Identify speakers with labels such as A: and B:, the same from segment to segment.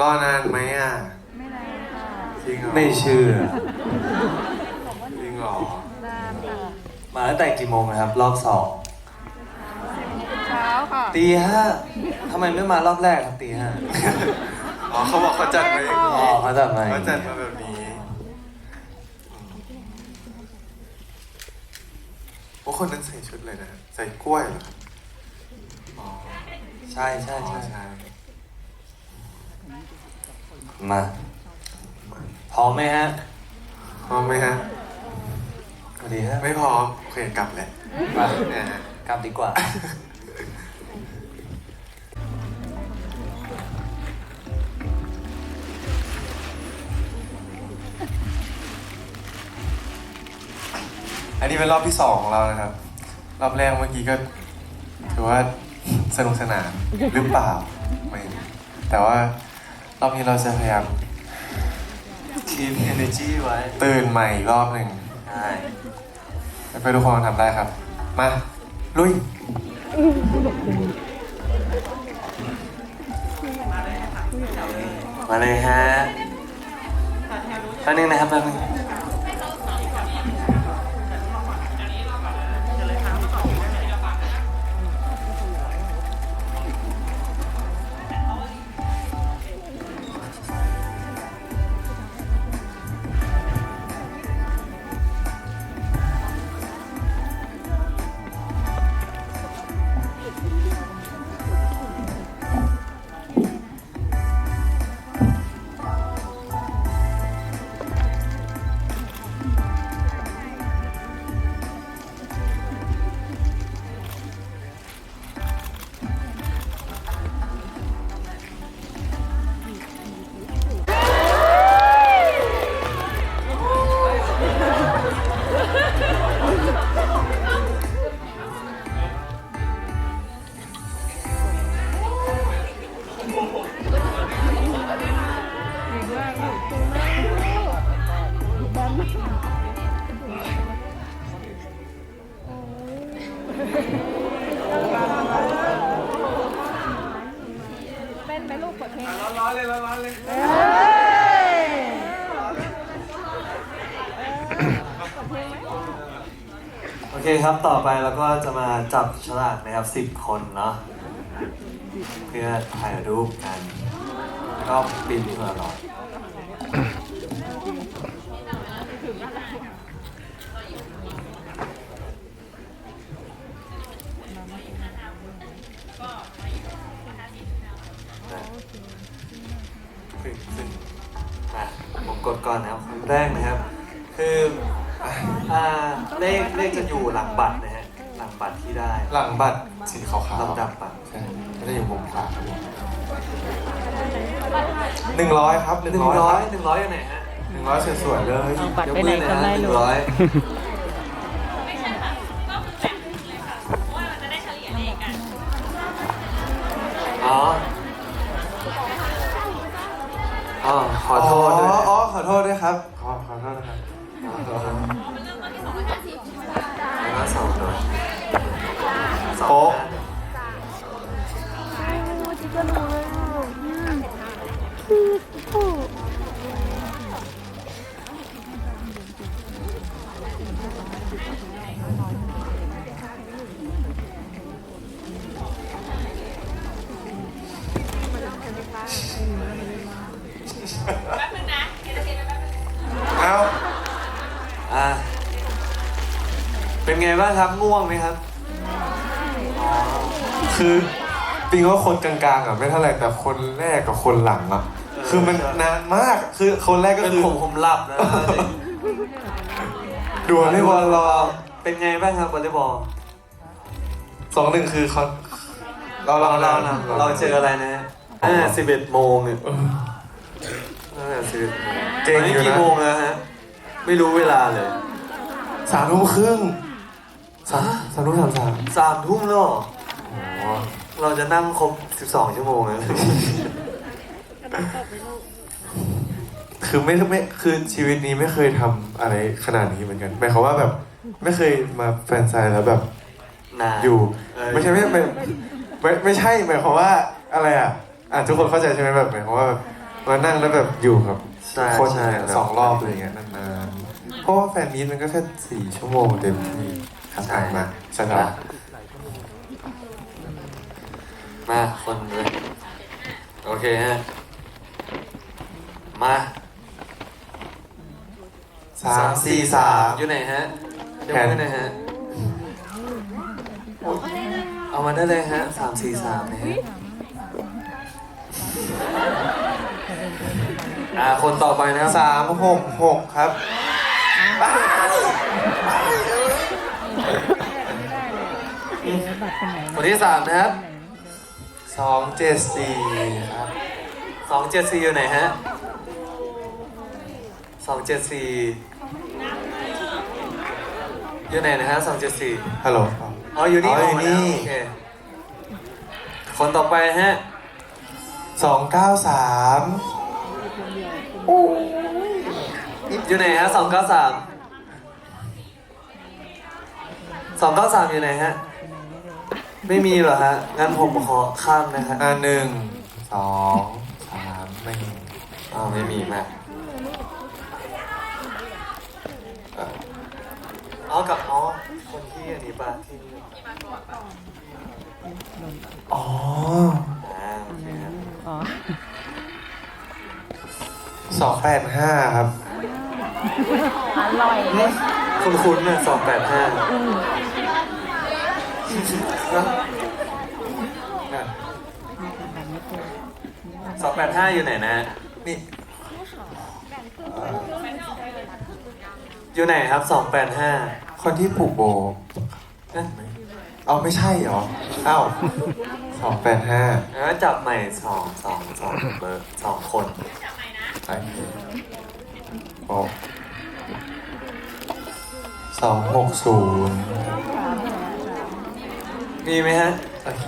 A: รอนานไหมอะ
B: ไม่นานค่ะ
A: จริงเหรอ
C: ไม่เชื่อ
A: จริงเหรอ
B: นานค่ะ
C: มาตั้งแต่กี่โมงนะครับ รอบสอง
B: เช้าค่ะ
C: ตีห้าทำไมไม่มารอบแรกครับตีห้า
A: อ๋อเขาบอกเขาจัดมาอย่าง
C: อ๋อ
A: นี้
C: เขาจัดมา
A: เขาจัดมาแบบนี้โอ้คนนั้นใส่ชุดเลยนะ ใส่กล้วยเหรอครับอ๋อ
C: ใช่ใช่
A: อ๋อ
C: ใช่
A: ใช่
C: มาพร้อมไหมฮะ
A: พร้อมไหมฮะ
C: สวัสดีครับ
A: ไม่พร้อมโอเคกลับเลย
C: มา
A: เนี่ยฮะ
C: กลับดีกว่า
A: อันนี้เป็นรอบที่สองของเรานะครับ รอบแรกเมื่อกี้ก็ถือว่าสนุกสนานหรือเปล่าไม่แต่ว่า รอบนี้เราจะพยายาม
C: ทีม energy ไว้
A: ตื่นใหม่อีกรอบหนึ่ง
C: ใช่
A: ไปทุกคนทำได้ครับ มา ลุย
C: มาเลยฮะแป๊บนึงนะครับแป๊บนึง ครับต่อไปเราก็จะมาจับฉลากนะครับสิบคนเนาะเพื่อถ่ายรูปกัน ก็ปีนขึ้นมาหรอยขึ้นขึ้นอะผมกดก่อนนะครับคนแรกนะครับ คือ อ่าเลขเลขจะอยู่หลังบัตรนะฮะหลังบัตรที่ได้
A: หลังบัตรสีขาวๆ
C: ลำดับบัตร
A: ใช่ก็จะอยู่มุมขวาครับหนึ่งร้อยครับ
C: หนึ่งร้อยหนึ่งร้อยอยู่ไหนฮะ
A: หนึ่งร้อยสวยๆเลย
B: บัตรไปไหนกันไม่
C: หนึ่ง
B: รู้
C: ร้อยอ๋ออ๋อขอโทษด้วย
A: อ๋ออ๋อขอโทษด้วยครับ
C: วก็สองด้วยสอง
A: โป๊ะ
C: นะ ไงบ้างครับง่วงไหมครับ
A: คือปิงว่าคนกลางๆอะไม่เท่าไหร่แต่คนแรกกับคนหลังอะคือมันนานมากคือคนแรกก็
C: เป็น
A: คือ
C: ผมผมหลับนะ
A: ดูวอลเลย์บอลรอ
C: เป็นไงบ้างครับวอลเลย์บอล
A: สองหนึ่งคือเขาเราเรา
C: เรา
A: เรา
C: เราเราเจออะไรนะฮะอ่าสิบเอ็ดโมงเนี่ย
A: เออ
C: อ่าสิบเอ็ดโมง
A: เก่งอยู่นะ
C: กี่โมงแล้วฮะไม่รู้เวลาเลย
A: สามทุ่มครึ่ง สามสามทุ่มสามสาม
C: สามทุ่มแล้วเหรออ๋อเราจะนั่งครบสิบสองชั่วโมงเลย
A: คือไม่ไม่คือชีวิตนี้ไม่เคยทำอะไรขนาดนี้เหมือนกันหมายความว่าแบบ ไม่เคยมาแฟนไซน์แล้วแบบ
C: นาน
A: อยู่
C: เออ
A: ไม่ใช่ไม่ไม่ไม่ไม่ใช่หมายความว่าอะไรอะอะทุกคนเข้าใจใช่ไหมแบบหมายความว่าแบบมานั่งแล้วแบบอยู่กับ
C: ใช่
A: คน
C: ใช่
A: เนี่ยสองรอบอะไรเงี้ยนานๆเพราะว่าแฟนมีตมันก็แค่สี่ชั่วโมงเต็มที่ ครับอะมาสนอ
C: มาคนเลยโอเคฮะ มา
A: สามสี่สาม
C: อยู่ไหนฮะเดี๋ยว
A: แขน
C: มือหน่อยฮะ เอามาได้เลยฮะสามสี่สามนะฮะอ่าคนต่อไปนะครับ
A: สามหกหกครับ
B: บัตรคนไหน
C: คนที่สามนะครับ
A: สองเจ็ดสี่ครับ
C: สองเจ็ดสี่อยู่ไหนฮะสองเจ็ดสี่อยู่ไหนนะฮะสองเจ็ดสี่
A: ฮัลโหล
C: อ๋ออยู่นี่
A: อ๋ออยู่
C: กมาแล้ว
A: นี่
C: โอเคคนต่อไปฮะ
A: สองเก้าสาม
C: อยู่ไหนฮะสองเก้าสามสองเก้าสามอยู่ไหนฮะ ไม่มีเหรอฮะ งั้นผมขอข้ามนะฮะ
A: อ่าหนึ่งสองสามไม่มี
C: อ๋อไม่มีมาเอ่อเอากับอ๋อคนที่อันนี้ปะที่
A: อ๋อ
C: อ่าโอเคครับ
B: อ๋อ
A: สองแปดห้าครับ
B: อร่อยเลย
C: คุณคุณน่ะสองแปดห้า สองแปดห้าอยู่ไหนนะ
A: นี่
C: อยู่ไหนครับสองแปดห้า
A: คนที่ผูกโบเอาไม่ใช่เหรอเอ้าสองแปดห้า
C: แล้วจับใหม่สองสองสองเบอร์สองคน
A: โอเคโอ้สองหกศูนย์
C: มีไหมฮะ
A: โอเค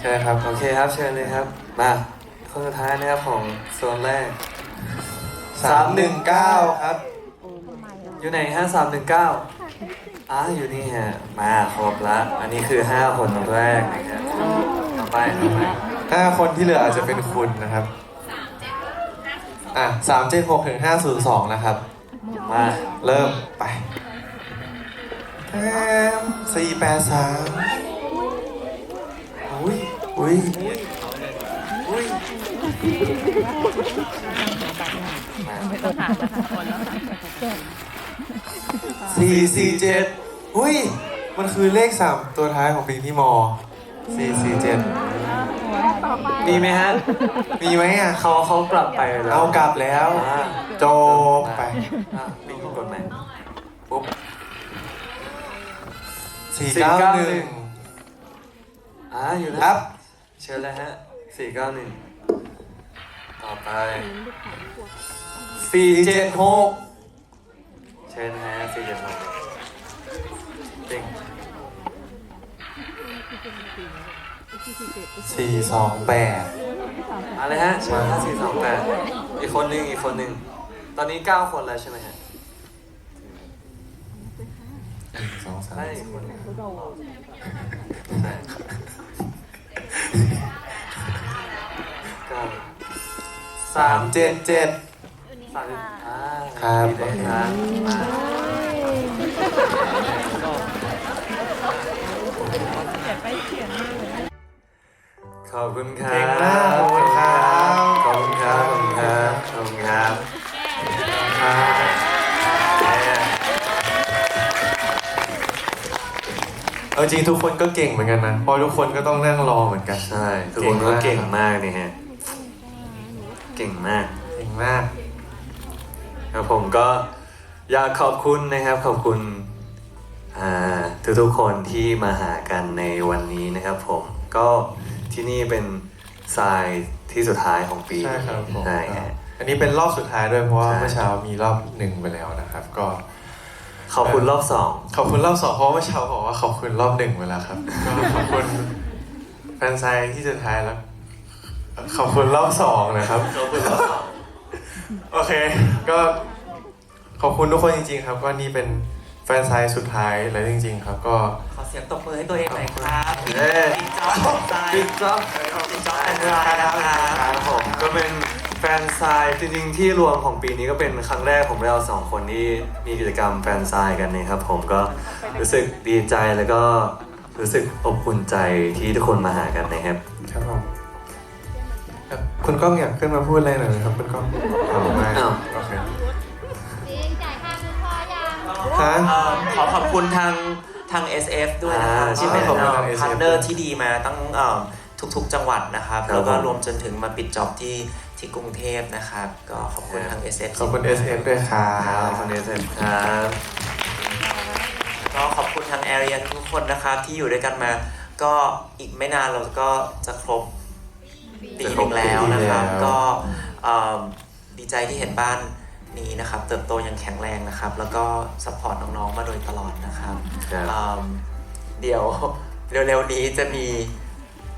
A: ใช่ครับ
C: โอเคครับ เชิญเลยครับ มาคนสุดท้ายนะครับของโซนแรก
A: สามหนึ่งเก้าครับ
C: อยู่ไหนฮะสามหนึ่งเก้าอ่าอยู่นี่ฮะ มาครบละ อันนี้คือห้าคนแรกนะครับต่อไปต่อไป
A: ห้าคนที่เหลืออาจจะเป็นคุณนะครับอะสามเจ็ดหกถึงห้าศูนย์สองนะครับ
C: มา
A: เริ่มไปแปมสี่แปดสาม
C: อุ้ย
A: อุ้ย
C: อุ้ย
B: ต้องหาบัตรคนแล้วค่ะ
A: สี่สี่เจ็ดอุ้ย มันคือเลขสามตัวท้ายของปีที่มสี่สี่เจ็ด
C: มีไหมฮะ
A: มีไหมอะ
C: เขาเขากลับไปแล้ว
A: เอากลับแล้ว
C: อ่า
A: จบไป
C: อะปิงกดใหม่ปุ๊บ
A: สี่เก้าหนึ่ง
C: อ่าอยู่นะครับ เชิญเลยฮะสี่เก้าหนึ่งต่อไปสี่เจ็ดหกเชิญฮะสี่เจ็ดหกจริง
A: สี่สองแปด
C: เอะไรฮะเชิญห้าสี่สองแปดอีกคนหนึ่งอีกคนหนึ่งตอนนี้เก้าคนแล้วใช่ไหมฮะ
A: สองสาม
C: ได้อีกคนหนึ่ง สา
A: สามมเจ็ดเจ็ด
C: สามอ่า
A: ครับ
C: ดีเลยครับมาขอบคุณครั
A: เก่ง
C: บ
A: มากขอบคุณครับ
C: ขอบคุณครับ ขอบคุณครับ ขอบคุณครับอ่า
A: เอาจริงทุกคนก็เก่งเหมือนกันนะเพราะทุกคนก็ต้องนั่งรอเหมือนกัน
C: ใช่ ทุกคนก็เก่งมากนี่ฮะ เก่งมาก
A: เก่งมาก
C: ครับผมก็อยากขอบคุณนะครับ ขอบคุณอ่าทุกๆคนที่มาหากันในวันนี้นะครับ ผมก็ที่นี่เป็นทรายที่สุดท้ายของปี
A: ใช่ครับผม
C: ใช่ฮะ
A: อันนี้เป็นรอบสุดท้ายด้วยเพราะว่า
C: ใช่
A: เมื่อเช้ามีรอบหนึ่งไปแล้วนะครับ ก็
C: ขอบคุณรอบสอง
A: ขอบคุณรอบสองเพราะว่าเมื่อเช้าบอกว่าขอบคุณรอบหนึ่งไปแล้วครับก็ขอบคุณแฟนไซน์ที่สุดท้ายแล้ว ขอบคุณรอบสองนะครับ
C: ขอบคุณรอบสอง
A: โอเค ก็ขอบคุณทุกคนจริงๆครับ ก็นี่เป็นแฟนไซน์สุดท้ายแล้วจริง ๆ ครับ ก็
D: ขอเสียงตบมือให้ตัวเองหน่อยครับ
C: เอ้ย
D: จ๊อบทราย
C: บิ๊กจ๊อบ
D: บิ๊กจ๊อบ
C: ค
D: แอนด์ทรายนะครับ
C: รับผมก็เป็นแฟนไซน์จริงๆ ที่รวมของปีนี้ก็เป็นครั้งแรกของเราสองคนที่มีกิจกรรมแฟนไซน์กันนะครับ ผมก็รู้สึกดีใจแล้วก็รู้สึกอบอุ่นใจที่ทุกคนมาหากันนะครับ
A: ครับผม ครับคุณก้องอยากขึ้นมาพูดอะไรหน่อยไหมครับคุณก้องเอาไม่
C: อ้าว
A: โอเค
E: จริงจ่ายค่าคุณพ่อยัง
A: ฮะ
D: เอ่อขอขอบคุณทางทาง SF ด้วยนะครับ
C: อ่า
D: ที่เป็น
A: ขอบคุณทาง SF
D: พาร์ทเนอร์ที่ดีมาตั้งเอ่อทุกๆจังหวัดนะครับ
C: ครับ
D: แล้วก็
C: ผม
D: รวมจนถึงมาปิดจ็อบที่ที่กรุงเทพนะครับ ก็ขอบคุณทาง SF
A: ขอบคุณ SF ด้วยครั
C: ครับ
A: บ
C: คนนี้เสร็จครับ
D: ก็ขอบคุณทางแอเรียทุกคนนะครับที่อยู่ด้วยกันมา ก็อีกไม่นานเราก็จะครบ ปีหนึ่งแล้วนะครับ
A: จะครบปีแล้ว
D: ก็เอ่อดีใจที่เห็นบ้านนี้นะครับ เติบโตอย่างแข็งแรงนะครับ แล้วก็สปอร์ตน้องๆมาโดยตลอดนะครับ
C: ครับ
D: อืมเดี๋ยว เร็วๆนี้จะมี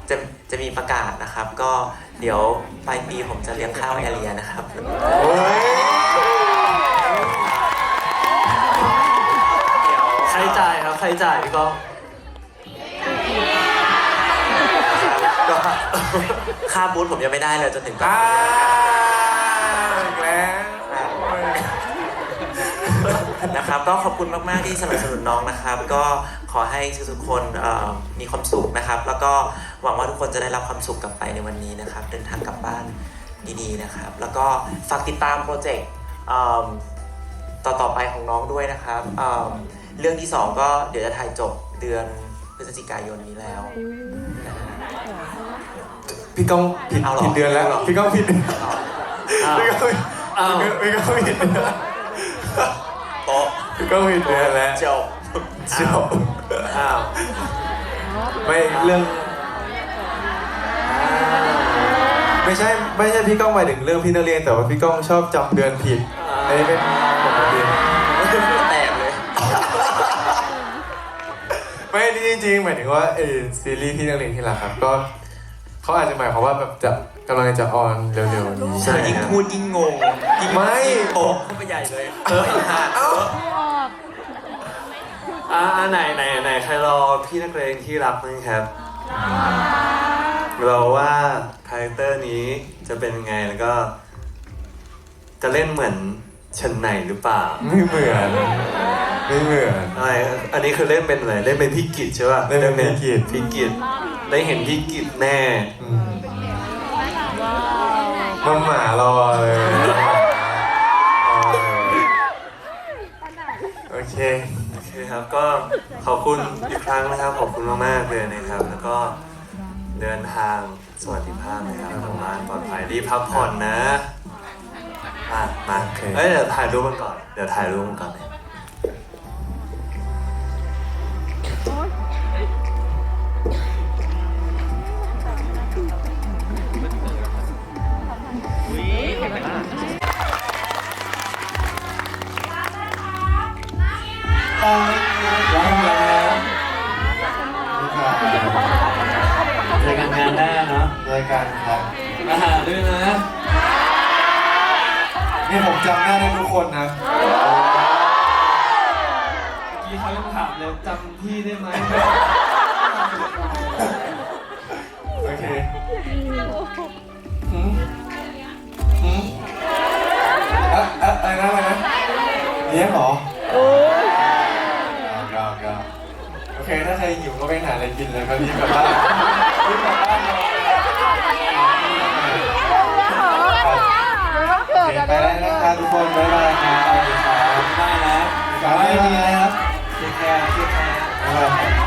D: จะจะมีประกาศนะครับ ก็เดี๋ยวปลายปีผมจะเลี้ยงข้าวแอเรียนะครับ
A: โอ้ย
D: เดี๋ยว
C: ใครจ่ายครับ ใครจ่ายพี่ก้อง
D: ก็ ค่าบูธผมยังไม่ได้เลยจนถึงตอน
A: อ้า
D: นี้
A: วอีกแล้วโอ้ย
D: นะครับ ก็ขอบคุณมาก ๆ ที่สนับสนุนน้องนะครับ ก็ขอให้ทุกๆคนเอ่อมีความสุขนะครับ แล้วก็หวังว่าทุกคนจะได้รับความสุขกลับไปในวันนี้นะครับ เดินทางกลับบ้านดีๆนะครับ แล้วก็ฝากติดตามโปรเจกต์เอิ่มต่อๆไปของน้องด้วยนะครับเอิ่มเรื่องที่สองก็เดี๋ยวจะถ่ายจบเดือนพฤศจิกายนนี้แล้วนะฮะ
A: พี่ก้องผิด
D: เอาเหรอ
A: ผิดเดือนแล้ว พี่ก้องผิด
C: อ้าว
A: พี่ก้องผิด
C: อ้าว
A: พี่ก้องผิดเดือน
D: โป๊ะ
A: พี่ก้องผิดเดือนแล้ว
D: จบ
A: จบ
C: อ้าว
A: ไม่เรื่อง ไม่ใช่ไม่ใช่พี่ก้องหมายถึงเรื่องพี่นักเรียนแต่ว่าพี่ก้องชอบจำเดือนผิดอันนี้เป็นปกติ
D: แตกเลย
A: ไม่นี่จริงๆหมายถึงว่าไอซีรีส์พี่นักเรียนที่รักครับก็ เขาอาจจะหมายความว่าแบบจะกำลังจะออนเร็วๆนี้
D: ใช่ยิ่งพูดยิ่งงงยิ่ง
A: ไม่
D: ยิ่งโป๊ะเข้าไปใหญ่เลยเออฮะ
A: เอ้า
C: อ่าอ่าไหนไหนไหนใครรอพี่นักเรียนที่รักมั้งครับเราว่าคาแรคเตอร์นี้จะเป็นยังไงแล้วก็ จะเล่นเหมือนเชนไหนหรือเปล่า
A: ไม่เหมือนไม่เหมือน
C: อะไรอันนี้คือเล่นเป็นอะไรเล่นเป็นพี่กิจใช่ป่ะ
A: เล่นเป็นพี่กิจ
C: พี่กิจ ได้เห็นพี่กิจแน่
A: อืมน้องหมารอเลยรอเลยโอเค
C: โอเคครับ ก็ขอบคุณอีกครั้งนะครับ ขอบคุณมากๆเลยนะครับ แล้วก็เดินทางสวัสดิภาพนะครับกลับบ้านปลอดภัยรีบพักผ่อนนะอะมา
A: โอเค
C: เอ้ยเดี๋ยวถ่ายรูปกันก่อน เดี๋ยวถ่ายรูปกันก่อน
F: เจ
A: จำ
F: พี่ได้ไหม
A: โอเคหืมหืมอะอะอะไรนะอะไรนะเลี้ยงเหรอโอ้ยยอกยอกโอเค ถ้าใครหิวก็ไปหาอะไรกินเลยก็รีบกลับบ้านรีบกลับบ้านเลยโอเคไปแล้วนะครับทุกคนบ๊ายบายครับสวัสดีครับ
F: ได้แล้ว
A: บ๊ายบายครับ
F: เทคแคร์เทคแคร์